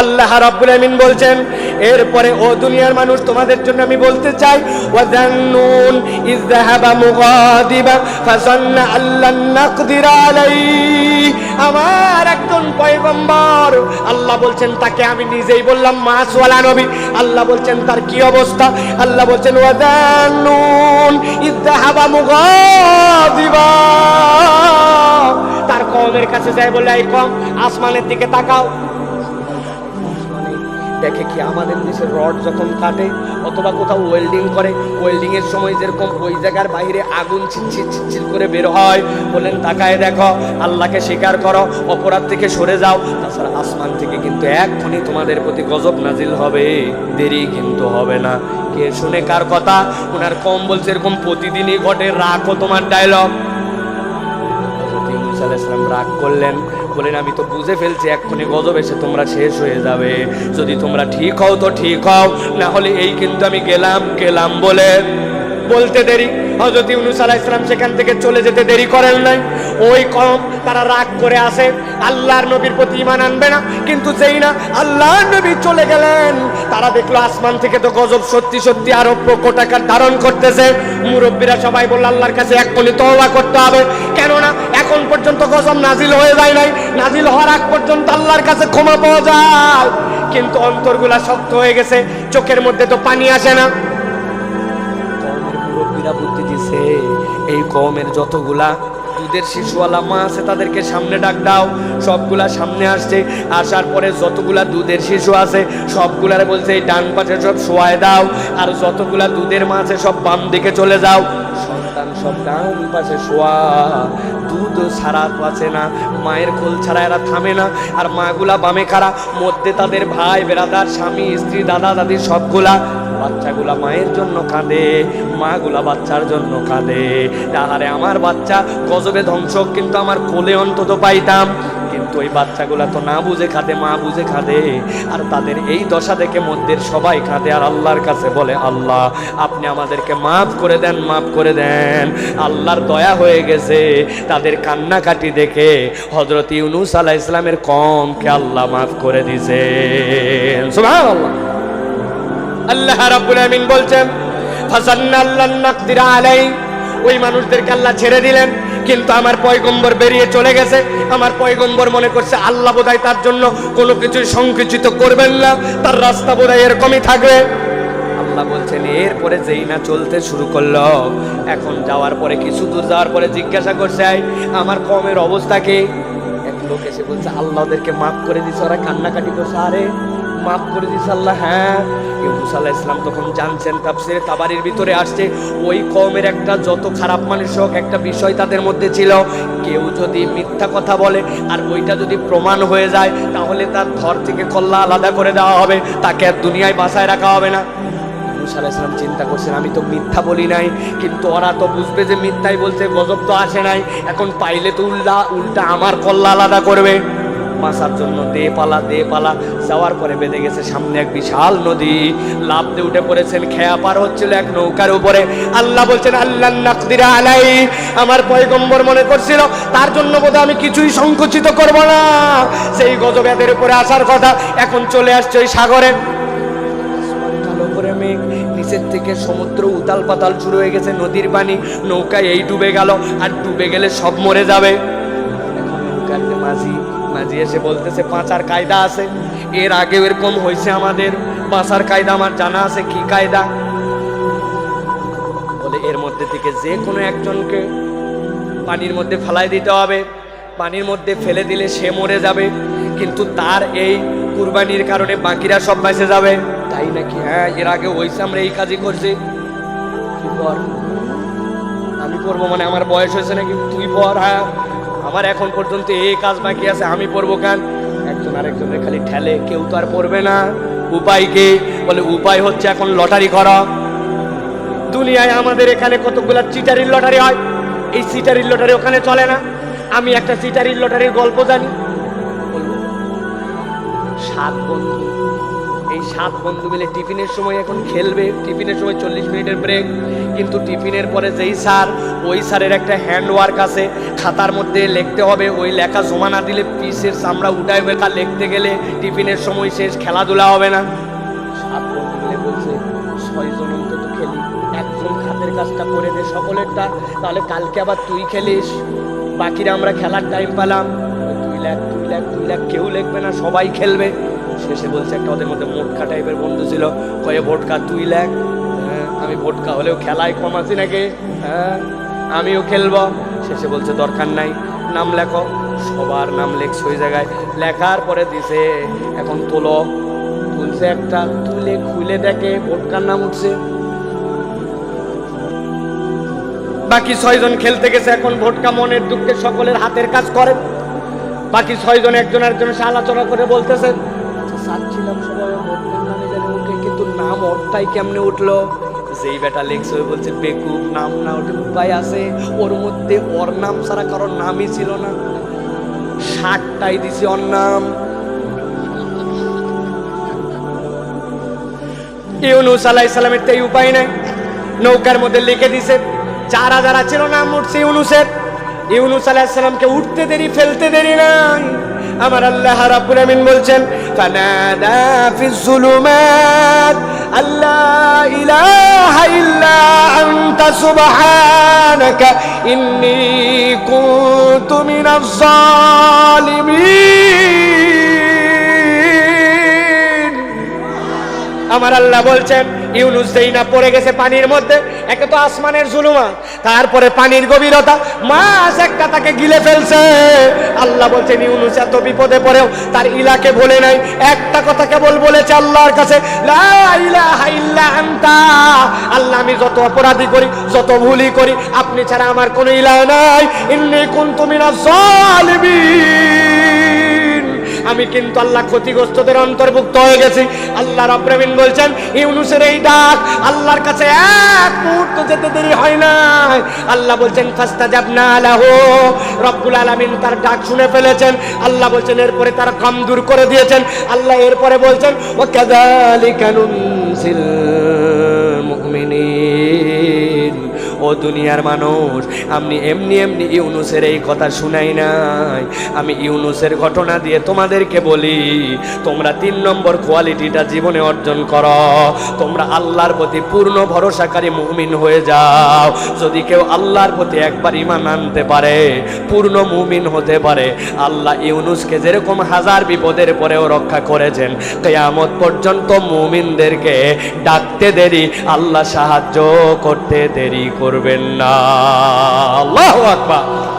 আল্লাহ রাব্বুল আমিন বলছেন, এরপরে ও দুনিয়ার মানুষ তোমাদের জন্য আমি বলতে চাই, ওয়াজান্নুন ইয যাহাবা মুগাদিবা ফাযান্না আল্লান নাকদির আলাইহি। আমার একজন পয়গম্বর, আল্লাহ বলছেন, তাকে আমি নিজেই বললাম মাসওয়ালা নবী। আল্লাহ বলছেন, তার কি অবস্থা? আল্লাহ বলছেন, ওয়াজান্নুন ইয যাহাবা মুগাদিবা। তার কওমের কাছে যায় বলে, এই কম আসমানের দিকে তাকাও। দেখে কি আমাদের দেশের রড যখন কাটে অথবা কোথাও ওয়েল্ডিং করে ওয়েল্ডিং এর সময় যেরকম ওই জায়গার বাইরে আগুন ছিটছিট ছিটছিট করে বের হয়, বলেন, তাকায় দেখো, আল্লাহকে স্বীকার করো, অপরাধ থেকে সরে যাও। তাছাড়া আসমান থেকে কিন্তু এক্ষুনি তোমাদের প্রতি গজব নাজিল হবে, দেরি কিন্তু হবে না। কে শুনে কার কথা? ওনার কম বলছে এরকম প্রতিদিনই ঘটে রাখো তোমার ডায়লগ রাগ করলেন। বলেন, আমি তো বুঝে ফেলছি, এক্ষুনি গজব এসে তোমরা শেষ হয়ে যাবে। যদি তোমরা ঠিক হও তো ঠিক হও, না হলে এই কিন্তু আমি গেলাম গেলাম বলে বলতে দেরি। হজরত ইউনুস আলাইহিস সালাম সেখান থেকে চলে যেতে দেরি করেন নাই। ওই কম তারা রাগ করে আসে, আল্লাহর নবীর প্রতি ইমান আনবে না, কিন্তু যেই না আল্লাহর নবী চলে গেলেন, তারা দেখল আসমান থেকে তো গজব সত্যি সত্যি আরও কোটাকার ধারণ করতেছে। মুরব্বীরা সবাই বলল, আল্লাহর কাছে এক্ষুনি তওবা করতে হবে। কেননা এখন পর্যন্ত গজব নাজিল হয়ে যায় নাই। নাজিল হওয়ার আগ পর্যন্ত আল্লাহর কাছে ক্ষমা পাওয়া যায়। কিন্তু অন্তরগুলা শক্ত হয়ে গেছে, চোখের মধ্যে তো পানি আসে না। মুরব্বীরা বুদ্ধি দিছে। এই কমের যতগুলা দুধের শিশুওয়ালা মা আছে, তাদেরকে সামনে ডাক দাও। সবগুলা সামনে আসছে। আসার পরে যতগুলা দুধের শিশু আছে, সবগুলারে বলছে, এই ডান পাশে সব শোয়ায় দাও। আর যতগুলা দুধের মা আছে, সব বাম দিকে চলে যাও। সন্তান সব ডান পাশে শোয়া। দুধ ছাড়া আছে না। মায়ের কোল ছাড়া এরা থামে না। আর মাগুলা বামে খাড়া। মধ্যে তাদের ভাই, বেড়াদার স্বামী, স্ত্রী, দাদা, দাদি, সবগুলা। বাচ্চাগুলা মায়ের জন্য কাঁদে। মাগুলা বাচ্চার জন্য কাঁদে। আহারে, আমার বাচ্চা গজবে ধ্বংস কিন্তু আমার কোলে অন্তত পাইতাম। কিন্তু ওই বাচ্চাগুলা তো না বুঝে খাদে, মা বুঝে খাদে। আর তাদের এই দশা দেখে মধ্যের সবাই খাদে। আর আল্লাহর কাছে বলে, আল্লাহ, আপনি আমাদেরকে মাফ করে দেন, মাফ করে দেন। আল্লাহর দয়া হয়ে গেছে। তাদের কান্নাকাটি দেখে হজরত ইউনুস আলাহ ইসলামের কমকে আল্লাহ মাফ করে দিছে আল্লাহ রাব্বুল আমিন বলছেন ফাসান্না আল্লাহ নাকদিরা আলাই ওই মানুষদেরকে আল্লাহ ছেড়ে দিলেন। কিন্তু আমার পয়গম্বর বেরিয়ে চলে গেছে। আমার পয়গম্বর মনে করছে আল্লাহ বোধহয় তার জন্য কোনো কিছু সংকুচিত করবেন না। তার রাস্তা বোধহয় এরকমই থাকবে। আল্লাহ বলছেন এরপরে যেই না চলতে শুরু করল এখন যাওয়ার পরে কিছু দূর যাওয়ার পরে জিজ্ঞাসা করছে "এই, আমার কমের অবস্থা কি? এক লোক এসে বলছে আল্লাহ ওদেরকে মাফ করে দিছে ওরা কান্নাকাটি করছে। আরে মাফ করে দিছে আল্লাহ হ্যাঁ। ইউনুস আলাহ ইসলাম তখন জানছেন, তাফসিরে তাবারির ভিতরে আসছে, ওই কমের একটা যত খারাপ মানুষ হোক, একটা বিষয় তাদের মধ্যে ছিল, কেউ যদি মিথ্যা কথা বলে আর ওইটা যদি প্রমাণ হয়ে যায়, তাহলে তার ধর থেকে কল্লা আলাদা করে দেওয়া হবে, তাকে আর দুনিয়ায় বাসায় রাখা হবে না। মুসা আলাইসালাম চিন্তা করছেন, আমি তো মিথ্যা বলি নাই, কিন্তু ওরা তো বুঝবে যে মিথ্যাই বলছে, গজব তো আসে নাই, এখন পাইলে তো উল্টা উল্টা আমার কল্লা আলাদা করবে। বাঁচার জন্য দে পালা দে পালা। যাওয়ার পরে বেঁধে গেছে সামনে এক বিশাল নদী। লাভ দিয়ে উঠে পড়েছেন, খেয়া পার হচ্ছিল এক নৌকার উপরে। আল্লাহ বলছেন, আল্লাহ নাকদিরা আলাই। আমার পয়গম্বর মনে করছিল, তার জন্য বোধহয় আমি কিছুই সংকুচিত করব না। সেই গজব এদের উপরে আসার কথা এখন চলে আসছে ওই সাগরে। মেঘ, নিচের থেকে সমুদ্র উতাল পাতাল শুরু হয়ে গেছে নদীর পানি। নৌকা এই ডুবে গেল, আর ডুবে গেলে সব মরে যাবে। মাঝি এসে বলতেছে, পাঁচার কায়দা আছে, এর আগে এরকম হয়েছে আমাদের। বাঁচার কায়দা আমার জানা আছে, কি কায়দা? বলে, এর মধ্যে থেকে যে কোনো একজনকে পানির মধ্যে ফেলাই দিতে হবে। পানির মধ্যে ফেলে দিলে সে মরে যাবে, কিন্তু তার এই কুরবানির কারণে বাকিরা সব বেঁচে যাবে। তাই নাকি? হ্যাঁ এর আগে হয়েছে, আমরা এই কাজই করছি। আমি করব মানে আমার বয়স হয়েছে নাকি? তুই পর হ্যাঁ। আমার এখন পর্যন্ত এই কাজ বাকি আছে, আমি পড়ব কেন? একজন আরেকজনের খালি ঠেলে, কেউ তো আর পড়বে না। উপায় কে? বলে, উপায় হচ্ছে এখন লটারি করা। দুনিয়ায় আমাদের এখানে কতগুলা চিটারির লটারি হয়? এই চিটারির লটারি ওখানে চলে না। আমি একটা চিটারির লটারির গল্প জানি? সাত বন্ধু এই সাত বন্ধু মিলে টিফিনের সময় এখন খেলবে। টিফিনের সময় চল্লিশ মিনিটের ব্রেক কিন্তু টিফিনের পরে যেই স্যার, ওই স্যারের একটা হ্যান্ড ওয়ার্ক আছে। খাতার মধ্যে লিখতে হবে। ওই লেখা জমা না দিলে পিসের চামড়া উঠায় বেকা লিখতে গেলে টিফিনের সময় শেষ খেলাধুলা হবে না। সাত বন্ধু মিলে বলছে ছয়জন অন্তত খেলি। একজন খাতের কাজটা করে দে সকলেরটা, তাহলে কালকে আবার তুই খেলিস। বাকিরা আমরা খেলার টাইম পেলাম। তুই লেখ তুই লেখ তুই লেখ, কেউ লিখবে না, সবাই খেলবে। শেষে বলছে একটা ওদের মধ্যে মোটকা টাইপের বন্ধু ছিল। কয়ে ভোটকা তুই লেখ। হ্যাঁ আমি ভোটকা হলেও খেলায় কম আছি নাকি? হ্যাঁ আমিও খেলব। শেষে বলছে, দরকার নাই। নাম লেখো। সবার নাম লেখছে ওই জায়গায়। লেখার পরে দিছে, এখন তোলো। তুলছে একটা, তুলে খুলে দেখে ভোটকার নাম উঠছে। বাকি ছয়জন খেলতে গেছে, এখন ভোটকা মনের দুঃখে সকলের হাতের কাজ করে বাকি ছয়জন একজন একজনের সাথে আলোচনা করে বলতেছেন আচ্ছা চাচ্ছিলাম সবাই ভোটকার নামে যেন উঠে কিন্তু নাম ওরটাই কেমনে উঠল? যেই বেটা লেখছে, ওই বলছে, বেকুব, নাম না ওঠে উপায় আছে? ওর মধ্যে ওর নাম ছাড়া কারোর নামই ছিল না। ষাটটাই দিছি ওর নাম। ইউনুস আলাইসালামের তো এই উপায় নাই। নৌকার মধ্যে লিখে দিছে যারা যারা ছিল নাম উঠছে ইউনুসের। ইউনুস আলাইসালামকে উঠতে দেরি, ফেলতে দেরি নাই। আমার আল্লাহ রাব্বুল আমিন বলছেন, ফানাদা ফিজ জুলুমাত আল্লাহ ইলাহা ইল্লা আনতা সুবহানাকা, ইন্নী কুনতু মিনাজ জালিমিন। আমার আল্লাহ বলছেন, ইউনুস যেই না পড়ে গেছে পানির মধ্যে, একে তো আসমানের জুলুমা। তারপরে পানির গভীরতা, মাছ একটা তাকে গিলে ফেলছে। আল্লাহ বলছেন, ইউনুস এত বিপদে পড়েও তার ইলাকে বলে নাই। একটা কথা কেবল বলেছে আল্লাহর কাছে আল্লাহ, আমি যত অপরাধী করি, যত ভুলি করি, আপনি ছাড়া আমার কোনো ইলা নাই। ইন্নী কুনতু মিনাজ জালিমিন আমি কিন্তু আল্লাহ ক্ষতিগ্রস্তদের অন্তর্ভুক্ত হয়ে গেছি। আল্লাহ রব্রামিন বলছেন, ইউনুসের এই ডাক আল্লাহর কাছে এক মুহূর্ত যেতে দেরি হয় না আল্লাহ বলছেন ফাস্তা যাবনা আলাহু রব্বুল আলামিন তার ডাক শুনে ফেলেছেন। আল্লাহ বলছেন, এরপরে তার কাম দূর করে দিয়েছেন। আল্লাহ এরপরে বলছেন ও কাযালিকা নুনসিল মুমিনিন। দুনিয়ার মানুষ। আমি এমনি এমনি ইউনুসের এই কথা শুনাই নাই। আমি ইউনুসের ঘটনা দিয়ে তোমাদেরকে বলি, তোমরা তিন নম্বর কোয়ালিটিটা জীবনে অর্জন করো। তোমরা আল্লাহর প্রতি পূর্ণ ভরসাকারী মুমিন হয়ে যাও। যদি কেউ আল্লাহর প্রতি একবার ইমান আনতে পারে, পূর্ণ মুমিন হতে পারে, আল্লাহ ইউনুসকে যেরকম হাজার বিপদের পরেও রক্ষা করেছেন, কেয়ামত পর্যন্ত মুমিনদেরকে ডাকতে দেরি, আল্লাহ সাহায্য করতে দেরি করবেন না। আল্লাহ আকবার।